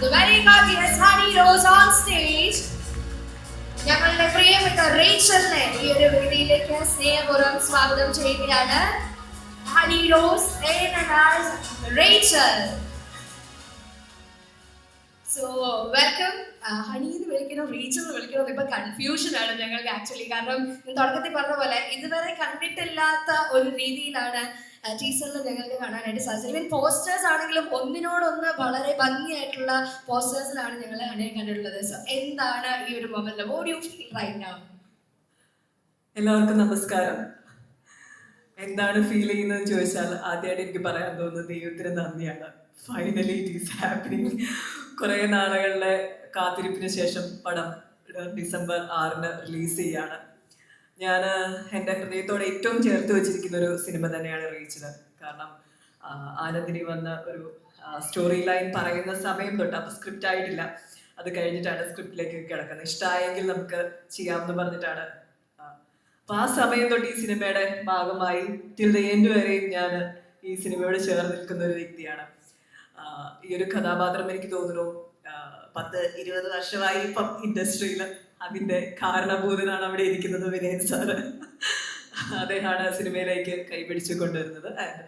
The very God, yes, Honey Rose on stage. ഞങ്ങളുടെ പ്രിയപ്പെട്ട റേച്ചലിനെ ഈ ഒരു വേദിയിലേക്ക് സ്നേഹപൂർവം സ്വാഗതം ചെയ്യുകയാണ്. Honey Rose Rachel so welcome Honey എന്ന് വിളിക്കണോ റീച്ചൽ എന്ന് വിളിക്കണോ ഇപ്പൊ കൺഫ്യൂഷൻ ആണ് ഞങ്ങൾക്ക് ആക്ച്വലി കാരണം തുടക്കത്തിൽ പറഞ്ഞ പോലെ ഇതുവരെ കണ്ടിട്ടില്ലാത്ത ഒരു രീതിയിലാണ് ടീച്ചറിൽ ഞങ്ങൾക്ക് കാണാനായിട്ട് സാധിച്ചത്. ഇവൻ പോസ്റ്റേഴ്സ് ആണെങ്കിലും ഒന്നിനോടൊന്ന് വളരെ ഭംഗിയായിട്ടുള്ള പോസ്റ്റേഴ്സിലാണ് ഞങ്ങൾ ഹണിയെ കണ്ടിട്ടുള്ളത് സോ എന്താണ് ഈ ഒരു moment audio feel right now എല്ലാവർക്കും നമസ്കാരം. എന്താണ് ഫീൽ ചെയ്യുന്നത് ചോദിച്ചാൽ ആദ്യമായിട്ട് എനിക്ക് പറയാൻ തോന്നുന്നത് ദൈവത്തിന് നന്ദിയാണ്. ഫൈനലി ഇറ്റ് ഈസ് ഹാപ്പനിങ് കുറേ നാളുകളിലെ കാത്തിരിപ്പിന് ശേഷം പടം ഡിസംബർ ആറിന് റിലീസ് ചെയ്യാണ്. ഞാൻ എന്റെ ഹൃദയത്തോടെ ഏറ്റവും ചേർത്ത് വെച്ചിരിക്കുന്ന ഒരു സിനിമ തന്നെയാണ് റീച്ചത് കാരണം ആനന്ദിനി വന്ന ഒരു സ്റ്റോറി ലൈൻ പറയുന്ന സമയം തൊട്ട് അപ്പോൾ സ്ക്രിപ്റ്റ് ആയിട്ടില്ല. അത് കഴിഞ്ഞിട്ടാണ് സ്ക്രിപ്റ്റിലേക്ക് കിടക്കുന്നത്. ഇഷ്ടമായെങ്കിൽ നമുക്ക് ചെയ്യാമെന്ന് പറഞ്ഞിട്ടാണ് അപ്പം ആ സമയം തൊട്ട് ഈ സിനിമയുടെ ഭാഗമായി ടിൽ ദ എൻഡ് വരെയും ഞാൻ ഈ സിനിമയോട് ചേർന്ന് നിൽക്കുന്ന ഒരു വ്യക്തിയാണ്. ഈ ഒരു കഥാപാത്രം എനിക്ക് തോന്നുന്നു പത്ത് ഇരുപത് വർഷമായി ഇപ്പം ഇൻഡസ്ട്രിയിൽ അതിന്റെ കാരണഭൂതനാണ് അവിടെ ഇരിക്കുന്നത് വിനയൻ സാറ്. അദ്ദേഹമാണ് സിനിമയിലേക്ക് കൈപിടിച്ചു കൊണ്ടുവരുന്നത് ആൻഡ്